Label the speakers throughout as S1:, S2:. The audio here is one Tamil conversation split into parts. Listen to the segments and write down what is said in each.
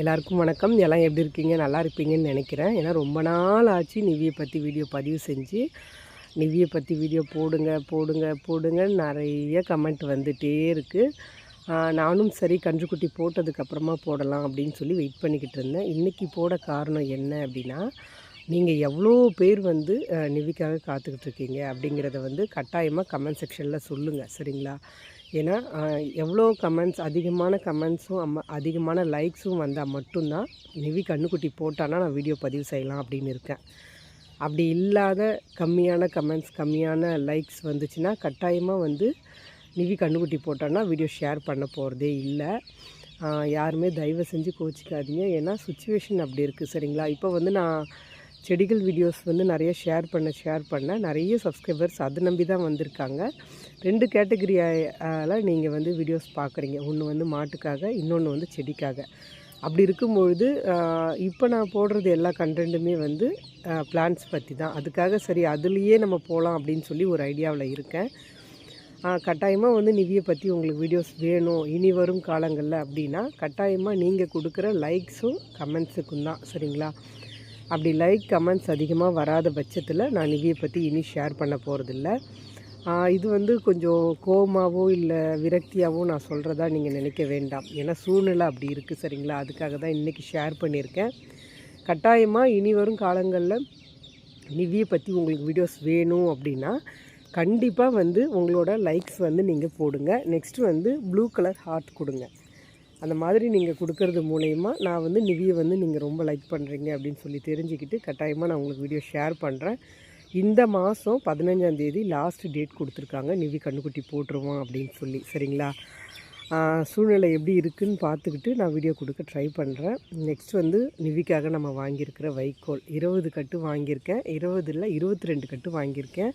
S1: எல்லாருக்கும் வணக்கம். எல்லாம் எப்படி இருக்கீங்க? நல்லா இருப்பீங்கன்னு நினைக்கிறேன். ஏன்னா ரொம்ப நாள் ஆச்சு நிவியை பற்றி வீடியோ பதிவு செஞ்சு. நிவியை பற்றி வீடியோ போடுங்க போடுங்க போடுங்க. நிறைய கமெண்ட் வந்துகிட்டே இருக்குது நானும் சரி கன்றுக்குட்டி போட்டதுக்கப்புறமா போடலாம் அப்படின்னு சொல்லி வெயிட் பண்ணிக்கிட்டு இருந்தேன். இன்றைக்கி போட காரணம் என்ன அப்படின்னா நீங்கள் எவ்வளோ பேர் வந்து நிவிக்காக காத்துக்கிட்டு இருக்கீங்க அப்படிங்கிறத வந்து கட்டாயமாக கமெண்ட் செக்ஷனில் சொல்லுங்கள் சரிங்களா? ஏன்னா எவ்வளோ கமெண்ட்ஸ் அதிகமான கமெண்ட்ஸும் அம்ம அதிகமான லைக்ஸும் வந்தால் மட்டும்தான் நிவி கண்ணுக்குட்டி போட்டானா நான் வீடியோ பதிவு செய்யலாம் அப்படின்னு இருக்கேன். அப்படி இல்லாத கம்மியான கமெண்ட்ஸ் கம்மியான லைக்ஸ் வந்துச்சுன்னா கட்டாயமாக வந்து நிவி கண்ணுக்குட்டி போட்டோன்னா வீடியோ ஷேர் பண்ண போகிறதே இல்லை. யாருமே தயவு செஞ்சு கோச்சிக்காதீங்க. ஏன்னா சுச்சுவேஷன் அப்படி இருக்குது சரிங்களா? இப்போ வந்து நான் செடிகள் வீடியோஸ் வந்து நிறைய ஷேர் பண்ண ஷேர் பண்ண நிறைய சப்ஸ்கிரைபர்ஸ் அதை நம்பி தான் வந்திருக்காங்க. ரெண்டு கேட்டகரியால் நீங்கள் வந்து வீடியோஸ் பார்க்குறீங்க. ஒன்று வந்து மாட்டுக்காக இன்னொன்று வந்து செடிக்காக. அப்படி இருக்கும்பொழுது இப்போ நான் போடுறது எல்லா கண்டென்ட்டுமே வந்து பிளான்ஸ் பற்றி தான். அதுக்காக சரி அதுலேயே நம்ம போகலாம் அப்படின்னு சொல்லி ஒரு ஐடியாவில் இருக்கேன். கட்டாயமாக வந்து நிவியை பற்றி உங்களுக்கு வீடியோஸ் வேணும். இனி வரும் காலங்களில் அப்படின்னா கட்டாயமாக நீங்கள் கொடுக்குற லைக்ஸும் கமெண்ட்ஸுக்கும் தான். சரிங்களா? அப்படி லைக் கமெண்ட்ஸ் அதிகமாக வராத பட்சத்தில் நான் நிவியை பற்றி இனி ஷேர் பண்ண போகிறதில்ல இது வந்து கொஞ்சம் கோமாவோ இல்லை விரக்தியாகவோ நான் சொல்கிறதா நீங்கள் நினைக்க வேண்டாம். ஏன்னா சூழ்நிலை அப்படி இருக்குது சரிங்களா? அதுக்காக தான் இன்றைக்கி ஷேர் பண்ணியிருக்கேன். கட்டாயமாக இனி வரும் காலங்களில் நிவியை பற்றி உங்களுக்கு வீடியோஸ் வேணும் அப்படின்னா கண்டிப்பாக வந்து உங்களோட லைக்ஸ் வந்து நீங்கள் போடுங்க. நெக்ஸ்ட்டு வந்து ப்ளூ கலர் ஹார்ட் கொடுங்க. அந்த மாதிரி நீங்கள் கொடுக்கறது மூலயமா நான் வந்து நிவியை வந்து நீங்கள் ரொம்ப லைக் பண்ணுறீங்க அப்படின்னு சொல்லி தெரிஞ்சுக்கிட்டு கட்டாயமாக நான் உங்களுக்கு வீடியோ ஷேர் பண்ணுறேன் இந்த மாதம் பதினஞ்சாந்தேதி லாஸ்ட் டேட் கொடுத்துருக்காங்க. நிவி கண்ணுக்குட்டி போட்டுருவோம் அப்படின்னு சொல்லி. சரிங்களா? சூழ்நிலை எப்படி இருக்குதுன்னு பார்த்துக்கிட்டு நான் வீடியோ கொடுக்க ட்ரை பண்ணுறேன் நெக்ஸ்ட் வந்து நிவிக்காக நம்ம வாங்கியிருக்கிற வைக்கோல். இருபது கட்டு வாங்கியிருக்கேன். இருபதில் இருபத்தி ரெண்டு கட்டு வாங்கியிருக்கேன்.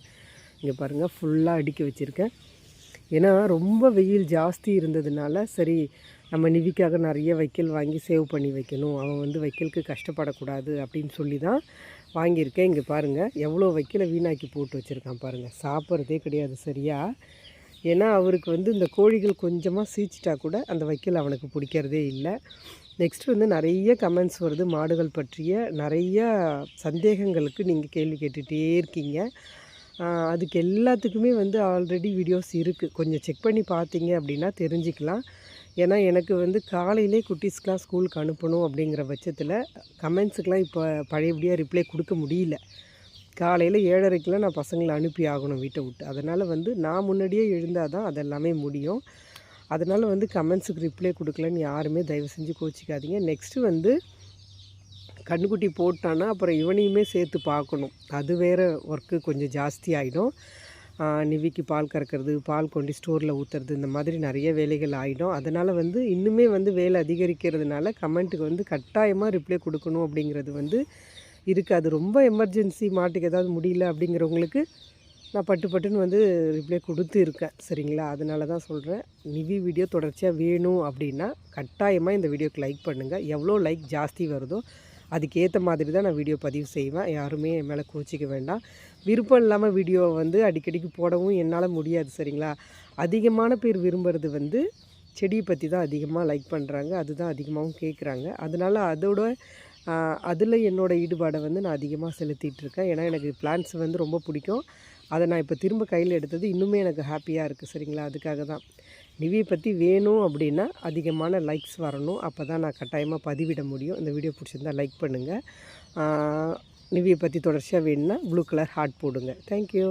S1: இங்கே பாருங்கள் ஃபுல்லாக அடுக்கி வச்சுருக்கேன். ஏன்னா ரொம்ப வெயில் ஜாஸ்தி இருந்ததுனால சரி நம்ம நிவிக்காக நிறைய வைக்கல் வாங்கி சேவ் பண்ணி வைக்கணும். அவன் வந்து வைக்கலுக்கு கஷ்டப்படக்கூடாது அப்படின்னு சொல்லி தான் வாங்கியிருக்கேன். இங்கே பாருங்கள் எவ்வளோ வைக்கலை வீணாக்கி போட்டு வச்சுருக்கான் பாருங்கள் சாப்பிட்றதே கிடையாது சரியாக ஏன்னா அவருக்கு வந்து இந்த கோழிகள் கொஞ்சமாக சீச்சிட்டா கூட அந்த வைக்கல் அவனுக்கு பிடிக்கிறதே இல்லை. நெக்ஸ்ட் வந்து நிறைய கமெண்ட்ஸ் வருது. மாடுகள் பற்றிய நிறைய சந்தேகங்களுக்கு நீங்கள் கேள்வி கேட்டுகிட்டே இருக்கீங்க. அதுக்கு எல்லாத்துக்குமே வந்து ஆல்ரெடி வீடியோஸ் இருக்குது கொஞ்சம் செக் பண்ணி பார்த்தீங்க அப்படின்னா தெரிஞ்சுக்கலாம். ஏன்னா எனக்கு வந்து காலையிலே குட்டீஸ்க்கெலாம் ஸ்கூலுக்கு அனுப்பணும் அப்படிங்கிற பட்சத்தில் கமெண்ட்ஸுக்கெலாம் இப்போ பழையபடியாக ரிப்ளை கொடுக்க முடியல. காலையில் ஏழரைக்கெலாம் நான் பசங்களை அனுப்பி ஆகணும் வீட்டை விட்டு. அதனால் வந்து நான் முன்னாடியே எழுந்தால் தான் அதெல்லாமே முடியும். அதனால் வந்து கமெண்ட்ஸுக்கு ரிப்ளை கொடுக்கலன்னு யாருமே தயவு செஞ்சு கோச்சிக்காதீங்க. நெக்ஸ்ட்டு வந்து கண்ணுக்குட்டி போட்டான்னா அப்புறம் இவனையுமே சேர்த்து பார்க்கணும். அது வேறு ஒர்க்கு கொஞ்சம் ஜாஸ்தி ஆகிடும் நிவிக்கு பால் கறக்கிறது பால் கொண்டு ஸ்டோரில் ஊற்றுறது இந்த மாதிரி நிறைய வேலைகள் ஆகிடும் அதனால் வந்து இன்னுமே வந்து வேலை அதிகரிக்கிறதுனால கமெண்ட்டுக்கு வந்து கட்டாயமாக ரிப்ளை கொடுக்கணும் அப்படிங்கிறது வந்து இருக்குது அது ரொம்ப எமர்ஜென்சி மாட்டுக்கு ஏதாவது முடியல அப்படிங்கிறவங்களுக்கு நான் பட்டு பட்டுன்னு வந்து ரிப்ளை கொடுத்து இருக்கேன். சரிங்களா? அதனால தான் சொல்கிறேன் நிவி வீடியோ தொடர்ச்சியாக வேணும் அப்படின்னா கட்டாயமாக இந்த வீடியோக்கு லைக் பண்ணுங்கள் எவ்வளோ லைக் ஜாஸ்தி வருதோ அதுக்கேற்ற மாதிரி தான் நான் வீடியோ பதிவு செய்வேன். யாருமே என் மேலே கோச்சிக்க வேண்டாம். விருப்பம் இல்லாமல் வீடியோவை வந்து அடிக்கடிக்கு போடவும் என்னால் முடியாது சரிங்களா? அதிகமான பேர் விரும்புகிறது வந்து செடியை பற்றி தான் அதிகமாக லைக் பண்ணுறாங்க அதுதான் அதிகமாகவும் கேட்குறாங்க அதனால் அதோட அதில் என்னோடய ஈடுபாடை வந்து நான் அதிகமாக செலுத்திகிட்ருக்கேன் ஏன்னா எனக்கு பிளான்ஸ் வந்து ரொம்ப பிடிக்கும். அதை நான் இப்போ திரும்ப கையில் எடுத்தது இன்னுமே எனக்கு ஹாப்பியாக இருக்குது சரிங்களா? அதுக்காக தான். நிவியை பற்றி வேணும் அப்படின்னா அதிகமான லைக்ஸ் வரணும். அப்போ தான் நான் கட்டாயமாக பதிவிட முடியும். இந்த வீடியோ பிடிச்சிருந்தால் லைக் பண்ணுங்கள் நிவியை பற்றி தொடர்ச்சியாக வேணும்னா ப்ளூ கலர் ஹார்ட் போடுங்க. Thank you